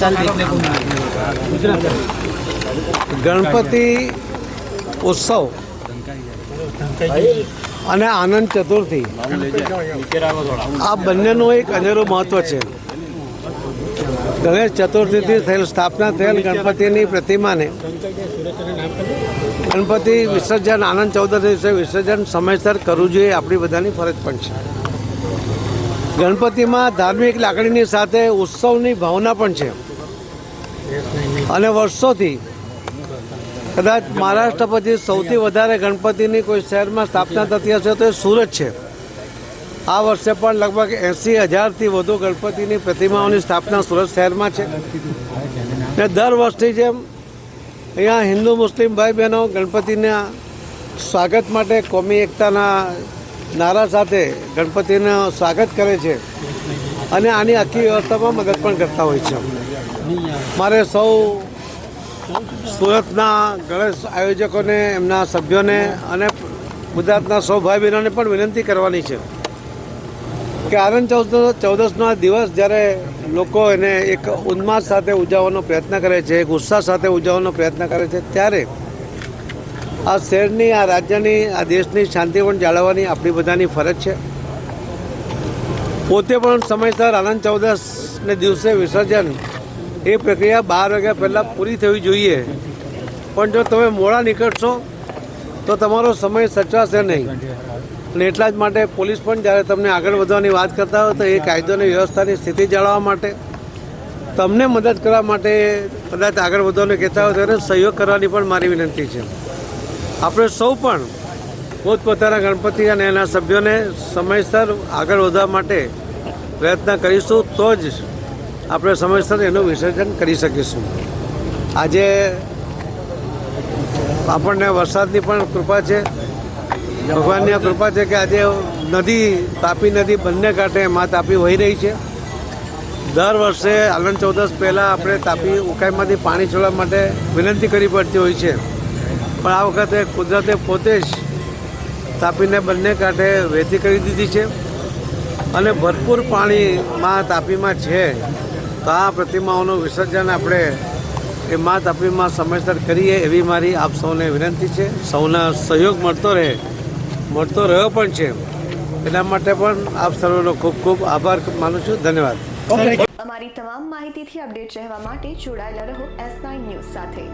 साल देखने को मिला ગણપતિ ઉત્સવ અને આનંદ ચતુર્થી આ બંનેનું એક અનેરું મહત્વ છે ગણેશ ચતુર્થીથી થયેલ સ્થાપના થયેલ ગણપતિની પ્રતિમાને ગણપતિ વિસર્જન આનંદ ચૌદશ દિવસે વિસર્જન સમયસર કરવું જોઈએ આપણી બધાની ફરજ પણ છે ગણપતિમાં ધાર્મિક લાગણીની સાથે ઉત્સવની ભાવના પણ છે અને વર્ષોથી કદાચ મહારાષ્ટ્ર પછી સૌથી વધારે ગણપતિની કોઈ શહેરમાં સ્થાપના થતી હશે તો એ સુરત છે. આ વર્ષે પણ લગભગ એંસી હજારથી વધુ ગણપતિની પ્રતિમાઓની સ્થાપના સુરત શહેરમાં છે. ને દર વર્ષની જેમ અહીંયા હિન્દુ મુસ્લિમ ભાઈ બહેનો ગણપતિના સ્વાગત માટે કોમી એકતાના નારા સાથે ગણપતિનું સ્વાગત કરે છે અને આની આખી વ્યવસ્થામાં મદદ પણ કરતા હોય છે. મારે સૌ સુરતના ગણેશ આયોજકોને, એમના સભ્યોને અને ગુજરાતના સૌ ભાઈ બહેનોને પણ વિનંતી કરવાની છે કે આનંદ ચૌદ આ દિવસ જ્યારે લોકો એને એક ઉન્માદ સાથે ઉજવવાનો પ્રયત્ન કરે છે, એક ઉત્સાહ સાથે ઉજવવાનો પ્રયત્ન કરે છે, ત્યારે આ શહેરની, આ રાજ્યની, આ દેશની શાંતિ પણ જાળવવાની આપણી બધાની ફરજ છે. પોતે પણ સમયસર આનંદ ચૌદસને દિવસે વિસર્જન એ પ્રક્રિયા બાર વાગ્યા પહેલાં પૂરી થવી જોઈએ. પણ જો તમે મોડા નીકળશો, તો તમારો સમય સચવાશે નહીં. અને એટલા જ માટે પોલીસ પણ જ્યારે તમને આગળ વધવાની વાત કરતા હોય, તો એ કાયદો અને વ્યવસ્થાની સ્થિતિ જાળવવા માટે, તમને મદદ કરવા માટે કદાચ આગળ વધવાનું કહેતા હોય ત્યારે સહયોગ કરવાની પણ મારી વિનંતી છે. આપણે સૌ પણ પોતપોતાના ગણપતિ અને એના સભ્યોને સમયસર આગળ વધવા માટે પ્રયત્ન કરીશું, તો જ આપણે સમયસર એનું વિસર્જન કરી શકીશું. આજે આપણને વરસાદની પણ કૃપા છે. ભગવાનની કૃપા છે કે આજે નદી, તાપી નદી બંને કાંઠે મા તાપી વહી રહી છે. દર વર્ષે આનંદ ચૌદસ પહેલાં આપણે તાપી ઉકાઈમાંથી પાણી છોડવા માટે વિનંતી કરવી પડતી હોય છે. પણ આ વખતે કુદરતે પોતે જ તાપીને બંને કાંઠે વહેતી કરી દીધી છે. અને ભરપૂર પાણીમાં તાપીમાં છે. તો આ પ્રતિમાઓનું વિસર્જન આપણે એ મા તપીમાં સમયસર કરીએ એવી મારી આપ સૌને વિનંતી છે. સૌના સહયોગ મળતો રહે, મળતો રહ્યો પણ છે. એના માટે પણ આપ સર્વનો ખૂબ ખૂબ આભાર માનું છું. ધન્યવાદ. અમારી તમામ માહિતીથી અપડેટ રહેવા માટે જોડાયેલા રહો એસ નાઇન ન્યૂઝ સાથે.